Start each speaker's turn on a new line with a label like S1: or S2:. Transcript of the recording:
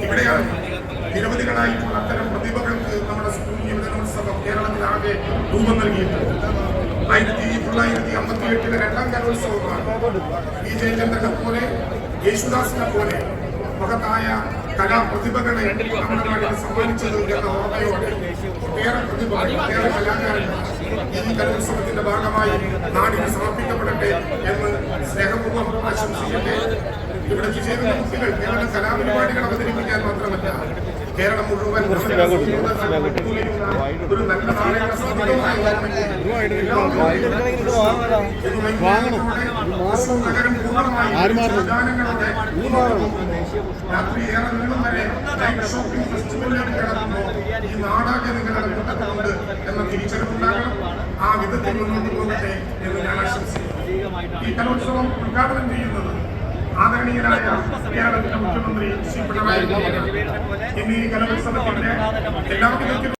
S1: ഇവിടെയാണ് നിരവധികളായിട്ടുള്ള കേരളത്തിലാകെ രൂപം നൽകിയിട്ടുണ്ട്. ആയിരത്തി തൊള്ളായിരത്തി അമ്പത്തി എട്ടിലെ രണ്ടാം കലോത്സവമാണ് വി ജയചന്ദ്രനെ പോലെ യേശുദാസിനെ പോലെ മഹത്തായ കലാപ്രതിഭകളെ നമ്മുടെ നാട്ടിൽ സമ്മാനിച്ചത് എന്ന ഓർമ്മയോടെ ഒട്ടേറെ പ്രതിഭകൾ ഒട്ടേറെ കലാകാരന്മാർ ഈ കലോത്സവത്തിന്റെ ഭാഗമായി നാടിന് സമർപ്പിക്കപ്പെടട്ടെ എന്ന് സ്നേഹപൂർവം ആശംസിക്കട്ടെ. ഇവിടെ ചേരുന്ന കുട്ടികൾ കേവലം കലാപരിപാടികൾ അവതരിപ്പിക്കാൻ മാത്രമല്ല കേരളം മുഴുവൻ ഒരു നല്ല നാളെയുടെ സാധ്യതയുമായി രാത്രി ഏറെ നീളം വരെ ഷോപ്പിംഗ് ഫെസ്റ്റിവലിലേക്ക് കിടക്കുമ്പോൾ ഈ നാടാകെ നിങ്ങളുടെ കൂട്ടത്തിലുണ്ട് എന്ന തിരിച്ചറിവുണ്ടാകണം. ആ വിധത്തിൽ മുന്നോട്ട് പോകട്ടെ എന്ന് ഞാൻ ആശംസിക്കുന്നു. ഈ കലോത്സവം ഉദ്ഘാടനം ചെയ്യുന്നത് ആദരണീയനായ കേരളത്തിന്റെ മുഖ്യമന്ത്രി ശ്രീ പിണറായി വിജയൻ. എന്നീ കലോത്സവത്തിന്റെ എല്ലാ വിധത്തിലും